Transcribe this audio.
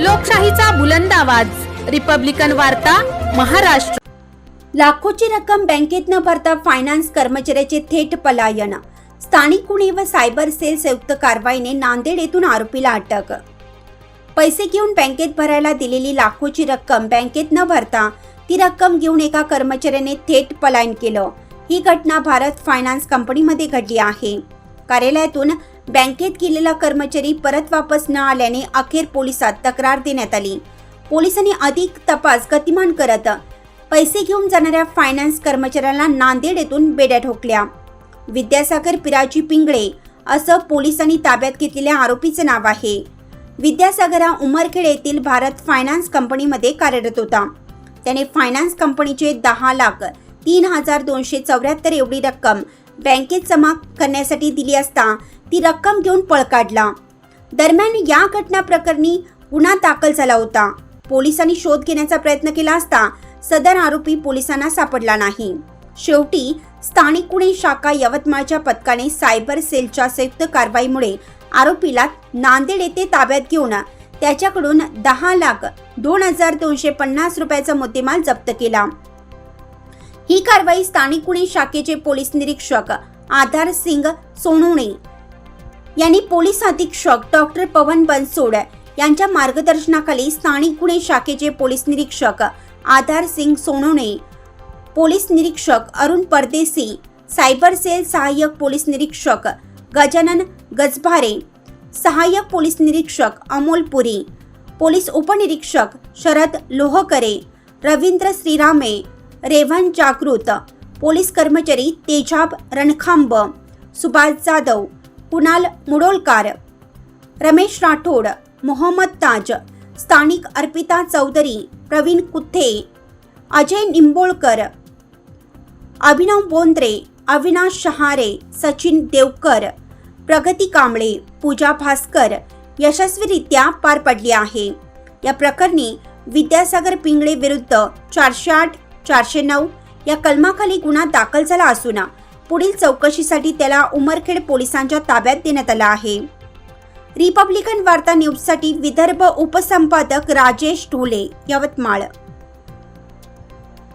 लोकशाहीचा बुलंद आवाज. रिपब्लिकन वार्ता महाराष्ट्र. लाखोची रक्कम बँकेत न भरता फायनान्स कर्मचाऱ्याचे थेट पलायन. स्थानिक गुन्हे व सायबर सेल संयुक्त कारवाईने नांदेड येथून आरोपीला अटक. पैसे घेऊन बँकेत भरायला दिलेली लाखोची रक्कम बँकेत न भरता ती रक्कम घेऊन एका कर्मचाऱ्याने थेट पलायन केलं. ही घटना भारत फायनान्स कंपनीमध्ये घडली आहे. कार्यालयातून बँकेत गेलेला कर्मचारी परत वापस न आल्याने अखेर पोलिसात तक्रार देण्यात आली. पोलिसांनी अधिक तपास गतिमान करत पैसे घेऊन जाणाऱ्या फायनान्स कर्मचाऱ्याला नांदेड येथून बेड्या ठोकल्या. विद्यासागर पिराजी पिंगळे असं पोलिसांनी ताब्यात घेतलेल्या आरोपीचं नाव आहे. विद्यासागर हा उमरखेड येथील भारत फायनान्स कंपनीमध्ये कार्यरत होता. त्याने फायनान्स कंपनीचे दहा लाख तीन हजार दोनशे चौऱ्याहत्तर एवढी रक्कम बँकेत जमा करण्यासाठी दिली असता ती रक्कम घेऊन पळ काढला. दरम्यान या घटना प्रकरणी गुन्हा दाखल झाला होता. पोलिसांनी शोध घेण्याचा प्रयत्न केला असता सदर आरोपी पोलिसांना सापडला नाही. शेवटी स्थानिक गुन्हे शाखा यवतमाळच्या पथकाने सायबर सेलच्या संयुक्त कारवाईमुळे आरोपीला नांदेड येथे ताब्यात घेऊन त्याच्याकडून दहा लाख दोन हजार दोनशे पन्नास रुपयाचा मुद्देमाल जप्त केला. ही कारवाई स्थानिक गुन्हे शाखेचे पोलीस निरीक्षक आधार सिंग सोनवणे यांनी पोलीस अधीक्षक डॉक्टर पवन बनसोड यांच्या मार्गदर्शनाखाली स्थानिक गुन्हे शाखेचे पोलीस निरीक्षक आधार सिंग सोनवणे पोलीस निरीक्षक अरुण परदेसी सायबर सेल सहाय्यक पोलीस निरीक्षक गजानन गजभारे सहाय्यक पोलीस निरीक्षक अमोल पुरी पोलीस उपनिरीक्षक शरद लोहकरे रवींद्र श्रीरामे रेव्हन जागृत पोलीस कर्मचारी तेजाब रणखांब सुभाष जाधव कुणाल मुडोलकार रमेश राठोड मोहम्मद ताज स्थानिक अर्पिता चौधरी प्रवीण कुथे अजय निंबोळकर अभिनव बोंद्रे अविनाश शहारे सचिन देवकर प्रगती कांबळे पूजा भास्कर यशस्वीरित्या पार पडली आहे. या प्रकरणी विद्यासागर पिंगळे विरुद्ध चारशे आठ चारशे नऊ या कलमाखाली गुन्हा दाखल झाला असून पुढील चौकशीसाठी त्याला उमरखेड पोलिसांच्या ताब्यात देण्यात आला आहे. रिपब्लिकन वार्ता न्यूजसाठी विदर्भ उपसंपादक राजेश ढोले यवतमाळ.